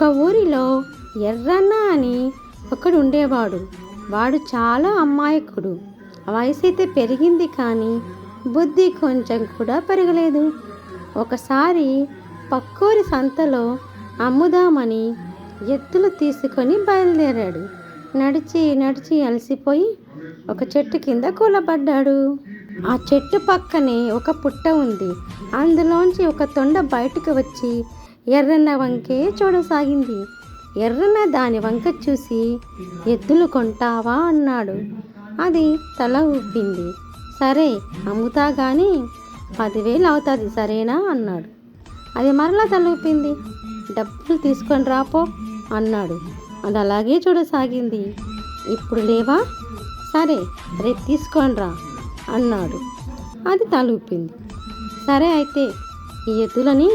ఒక ఊరిలో ఎర్రన్న అని ఒకడు ఉండేవాడు వాడు చాలా అమాయకుడు వయసు అయితే పెరిగింది కానీ బుద్ధి కొంచెం కూడా పెరగలేదు. ఒకసారి పక్కూరి సంతలో అమ్ముదామని ఎత్తులు తీసుకొని బయలుదేరాడు. నడిచి నడిచి అలసిపోయి ఒక చెట్టు కింద కూలబడ్డాడు. ఆ చెట్టు పక్కనే ఒక పుట్ట ఉంది. అందులోంచి ఒక తొండ బయటకు వచ్చి ఎర్రన్న వంకే చూడసాగింది. ఎర్రన్న దాని వంక చూసి ఎద్దులు కొంటావా అన్నాడు. అది తల ఊపింది. సరే అమ్ముతా కానీ పదివేలు అవుతుంది సరేనా అన్నాడు. అది మరలా తల ఊపింది. డబ్బులు తీసుకొని రాపో అన్నాడు. అది అలాగే చూడసాగింది. ఇప్పుడు లేవా? సరే రేపు తీసుకొని రా అన్నాడు. అది తలూపింది సరే అయితే ఈ ఎద్దులని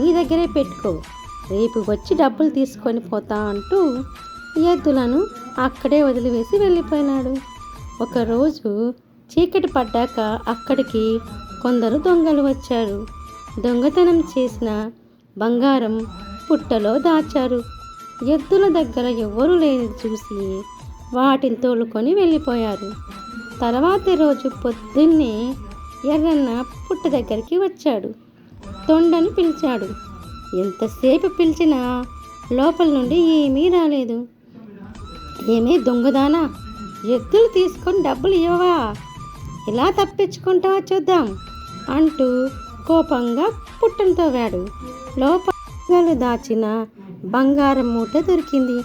నీ దగ్గరే పెట్టుకో. రేపు వచ్చి డబ్బులు తీసుకొని పోతా అంటూ ఎద్దులను అక్కడే వదిలివేసి వెళ్ళిపోయినాడు. ఒకరోజు చీకటి పడ్డాక అక్కడికి కొందరు దొంగలు వచ్చారు. దొంగతనం చేసిన బంగారం పుట్టలో దాచారు. ఎద్దుల దగ్గర ఎవ్వరూ లేని చూసి వాటిని తోలుకొని వెళ్ళిపోయారు. తర్వాతి రోజు పొద్దున్నే ఎర్రన్న పుట్ట దగ్గరికి వచ్చాడు. తొండని పిలిచాడు. ఎంతసేపు పిలిచినా లోపల నుండి ఏమీ రాలేదు. ఏమీ దొంగదానా? ఎద్దులు తీసుకొని డబ్బులు ఇవ్వవా? ఇలా తప్పించుకుంటావా చూద్దాం అంటూ కోపంగా పుట్టను తవ్వాడు. లోపల దాచిన బంగారం మూట దొరికింది.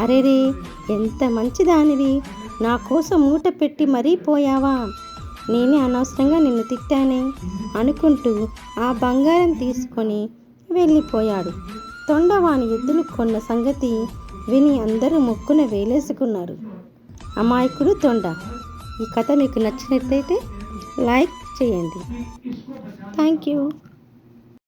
అరేరే ఎంత మంచిదానివి. నా కోసం మూట పెట్టి మరీ పోయావా? నేనే అనవసరంగా నిన్ను తిట్టానే అనుకుంటూ ఆ బంగారం తీసుకొని వెళ్ళిపోయాడు. తొండవాని ఎద్దులు కొన్న సంగతి విని అందరూ మొక్కున వేలేసుకున్నారు. అమాయకుడు తొండ ఈ కథ మీకు నచ్చినట్లయితే లైక్ చేయండి. Thank you.